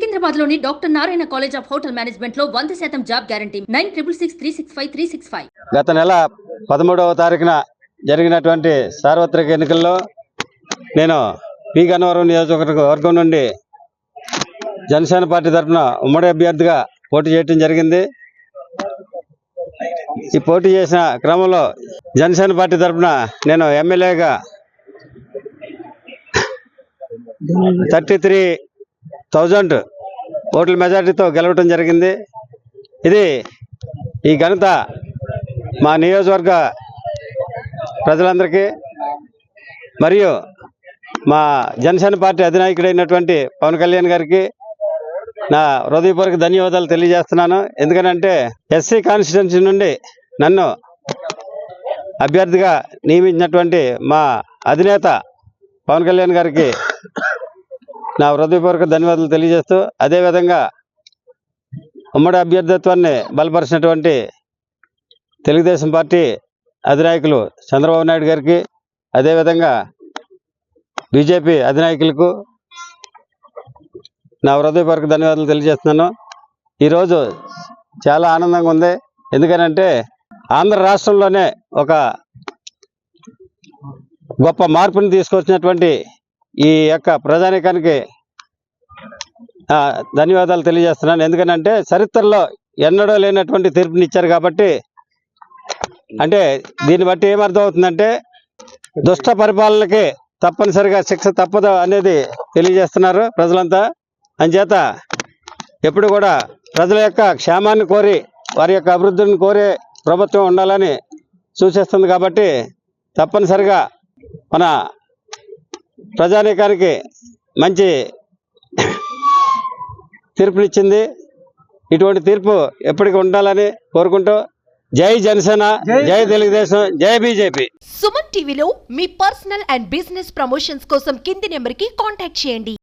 సికింద్రాబాద్లోని doctor Narayana college of hotel మేనేజ్మెంట్లో వంద శాతం job guarantee. Nine triple six three six five three six five. గత నెల పదమూడవ తారీఖున జరిగినటువంటి సార్వత్రిక ఎన్నికల్లో నేను పి. గన్నవరం నియోజకవర్గం నుండి జనసేన పార్టీ తరఫున ఉమ్మడి అభ్యర్థిగా పోటీ చేయడం జరిగింది. ఈ పోటీ చేసిన క్రమంలో జనసేన పార్టీ తరఫున నేను ఎమ్మెల్యేగా థర్టీ త్రీ థౌజండ్ ఓట్ల మెజార్టీతో గెలవటం జరిగింది. ఇది ఈ ఘనత మా నియోజకవర్గ ప్రజలందరికీ మరియు మా జనసేన పార్టీ అధినాయకుడైనటువంటి పవన్ కళ్యాణ్ గారికి నా హృదయపూర్వక ధన్యవాదాలు తెలియజేస్తున్నాను. ఎందుకనంటే ఎస్సీ కాన్స్టిట్యున్సీ నుండి నన్ను అభ్యర్థిగా నియమించినటువంటి మా అధినేత పవన్ కళ్యాణ్ గారికి నా హృదయపూర్వక ధన్యవాదాలు తెలియజేస్తూ అదేవిధంగా ఉమ్మడి అభ్యర్థిత్వాన్ని బలపరిచినటువంటి తెలుగుదేశం పార్టీ అధినాయకులు చంద్రబాబు నాయుడు గారికి అదేవిధంగా బీజేపీ అధినాయకులకు నా హృదయపూర్వక ధన్యవాదాలు తెలియజేస్తున్నాను. ఈరోజు చాలా ఆనందంగా ఉంది. ఎందుకనంటే ఆంధ్ర రాష్ట్రంలోనే ఒక గొప్ప మార్పుని తీసుకొచ్చినటువంటి ఈ యొక్క ప్రజానికానికి ధన్యవాదాలు తెలియజేస్తున్నాను. ఎందుకనంటే చరిత్రలో ఎన్నడూ లేనటువంటి తీర్పునిచ్చారు కాబట్టి అంటే దీన్ని బట్టి ఏమర్థం అవుతుందంటే దుష్ట పరిపాలనకి తప్పనిసరిగా శిక్ష తప్పదు అనేది తెలియజేస్తున్నారు ప్రజలంతా. అంచేత ఎప్పుడు కూడా ప్రజల యొక్క క్షేమాన్ని కోరి వారి యొక్క అభివృద్ధిని కోరే ప్రభుత్వం ఉండాలని సూచిస్తుంది కాబట్టి తప్పనిసరిగా మన ప్రజానీకానికి మంచి తీర్పునిచ్చింది. ఇటువంటి తీర్పు ఎప్పటికీ ఉండాలని కోరుకుంటూ జై జనసేన జై తెలుగుదేశం జై బీజేపీ. సుమన్ టీవీలో మీ పర్సనల్ అండ్ బిజినెస్ ప్రమోషన్స్ కోసం కింది నెంబర్కి కాంటాక్ట్ చేయండి.